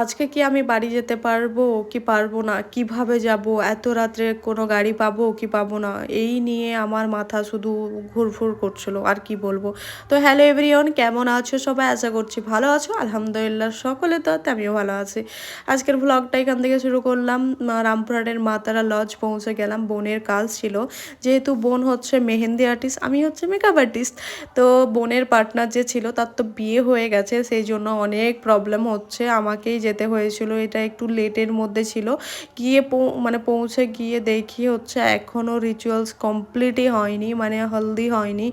আজকে কি আমি বাড়ি যেতে পারব, কি পারব না, কীভাবে যাব, এত রাত্রে কোনো গাড়ি পাবো, কি পাবো না, এই নিয়ে আমার মাথা শুধু ঘুরফুর করছিল, আর কি বলব। তো হ্যালো এভরিওন কেমন আছো সবাই? আশা করছি ভালো আছো। আলহামদুলিল্লাহ সকলে তো আমিও ভালো আছি। আজকের ব্লগটা এখান থেকে শুরু করলাম। রামপুরহাটের মাতারা লজ পৌঁছে গেলাম। বোনের কাজ ছিল। যেহেতু বোন হচ্ছে মেহেন্দি আর্টিস্ট আমি হচ্ছে মেকআপ আর্টিস্ট তো বোনের পার্টনার যে ছিল, তার তো বিয়ে হয়ে গেছে, সেই জন্য অনেক প্রবলেম হচ্ছে আমাকেই যেতে হয়েছিল, এটা একটু লেটের মধ্যে ছিল। গিয়ে মানে পৌঁছে গিয়ে দেখি হচ্ছে এখনও রিচুয়ালস কমপ্লিটই হয়নি মানে হলদি হয়নি।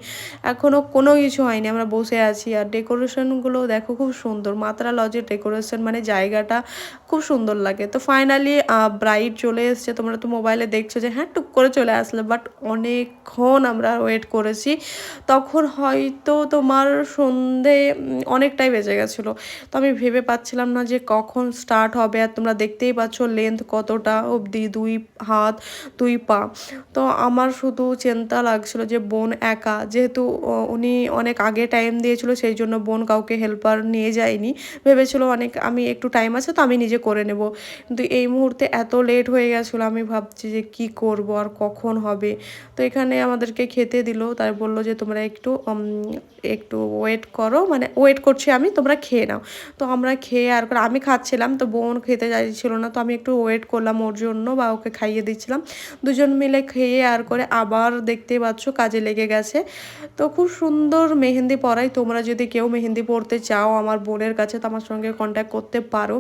এখনও কোনো কিছু হয়নি, আমরা বসে আছি। আর ডেকোরেশনগুলো দেখো খুব সুন্দর, মাত্রা লজের ডেকোরেশন মানে জায়গাটা খুব সুন্দর লাগে। তো ফাইনালি ব্রাইড চলে এসছে, তোমরা তো মোবাইলে দেখছ যে হ্যাঁ টুক করে চলে আসলে বাট অনেকক্ষণ আমরা ওয়েট করেছি। তখন হয়তো তোমার সন্ধে অনেকটাই বেজে গেছিল। তো আমি ভেবে পাচ্ছিলাম না যে কখন স্টার্ট হবে আর তোমরা দেখতেই পাচ্ছ লেন্থ কতটা অবধি? দুই হাত, দুই পা। তো আমার শুধু চিন্তা লাগছিল যে বোন একা, যেহেতু উনি অনেক আগে টাইম দিয়েছিল, সেই জন্য বোন কাউকে হেল্পার নিয়ে যায়নি। ভেবেছিল অনেক, আমি একটু টাইম আছে তো আমি নিজে করে নেব। কিন্তু এই মুহূর্তে এত লেট হয়ে গেছিল, আমি ভাবছি যে কি করব আর কখন হবে? তো এখানে আমাদেরকে খেতে দিল, তাই বলল যে তোমরা একটু একটু ওয়েট করো মানে ওয়েট করছি আমি, তোমরা খেয়ে নাও। তো আমরা খেয়ে আর আমি খাচ্ছিলাম, তো বোন খেতে চাইছিল না, তো আমি একটু ওয়েট করলাম ওর জন্য বা ওকে খাইয়ে দিচ্ছিলাম। দুজন মিলে খেয়ে আর করে আবার দেখতেই পাচ্ছ কাজে লেগে গেছে। তো খুব সুন্দর মেহেন্দি পরাই, তোমরা যদি কেউ মেহেন্দি পরতে চাও আমার বোনের কাছে, তো আমার সঙ্গে কন্ট্যাক্ট করতে পারো।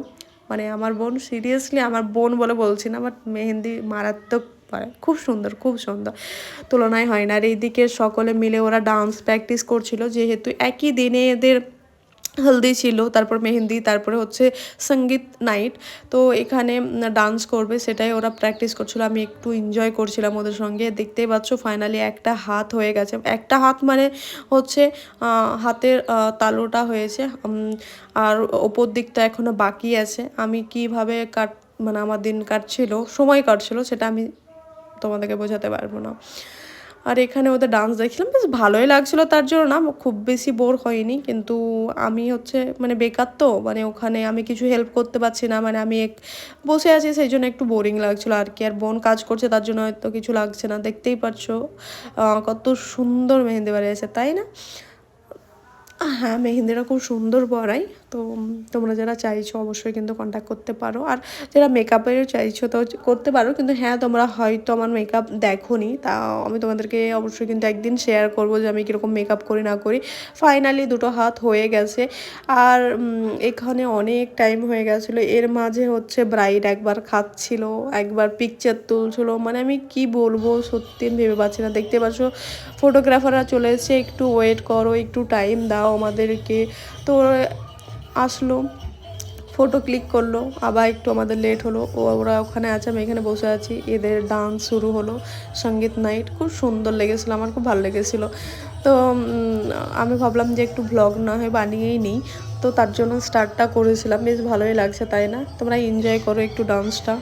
মানে আমার বোন সিরিয়াসলি আমার বোন বলে বলছি না বাট মেহেন্দি মারাত্মক খুব সুন্দর খুব সুন্দর। তুলনায় হয় না। আর এইদিকে সকলে মিলে ওরা ডান্স প্র্যাকটিস করছিল, যেহেতু একই দিনে এদের হলদি ছিল, তারপর মেহেন্দি, তারপরে হচ্ছে সংগীত নাইট। তো এখানে ডান্স করবে, সেটাই ওরা প্র্যাকটিস করছিল। আমি একটু এনজয় করছিলাম ওদের সঙ্গে। দেখতেই পাচ্ছ ফাইনালি একটা হাত হয়ে গেছে। একটা হাত মানে হচ্ছে হাতের তালুটা হয়েছে। আর ওপর দিকটা এখনও বাকি আছে। আমি কীভাবে কাট মানে আমার দিন কাটছিল, সময় কাটছিল, সেটা আমি তোমাদেরকে বোঝাতে পারব না। আর এখানে ওদের ডান্স দেখছিলাম, বেশ ভালোই লাগছিল তার জন্য না, খুব বেশি বোর হয়নি, কিন্তু আমি হচ্ছে মানে বেকার তো মানে ওখানে আমি কিছু হেল্প করতে পারছি না মানে আমি এক বসে আছি, সেই জন্য একটু বোরিং লাগছিল আর কি, আর বোন কাজ করছে তার জন্য হয়তো কিছু লাগছে না, দেখতেই পারছ কত সুন্দর মেহেন্দি বাড়ি আছে তাই না? হ্যাঁ মেহেন্দিটা খুব সুন্দর পরাই। তো তোমরা যারা চাইছো অবশ্যই কিন্তু কন্ট্যাক্ট করতে পারো। আর যারা মেকআপের চাইছো তো করতে পারো, কিন্তু হ্যাঁ তোমরা হয়তো আমার মেকআপ দেখো নি তা আমি তোমাদেরকে অবশ্যই কিন্তু একদিন শেয়ার করব যে আমি কীরকম মেকআপ করি, না করি। ফাইনালি দুটো হাত হয়ে গেছে। আর এখানে অনেক টাইম হয়ে গেছিল। এর মাঝে হচ্ছে ব্রাইড একবার খাচ্ছিল, একবার পিকচার তুলছিল। মানে আমি কি বলব, সত্যি আমি ভেবে পাচ্ছি না। দেখতে পাচ্ছ ফটোগ্রাফাররা চলে এসেছে, একটু ওয়েট করো, একটু টাইম দাও আমাদেরকে। তো আসলো ফটো ক্লিক করল, আবার একটু আমাদের লেট হলো, ও ওরা ওখানে আছে, আমি এখানে বসে আছি, এদের ডান্স শুরু হলো, সংগীত নাইট খুব সুন্দর লেগেছিলো, আমার খুব ভালো লেগেছিলো। তো আমি ভাবলাম যে একটু ভ্লগ না হয় বানিয়েই নিই, তো তার জন্য স্টার্টটা করেছিলাম, বেশ ভালোই লাগছে, তাই না? তোমরা এনজয় করো একটু ডান্সটা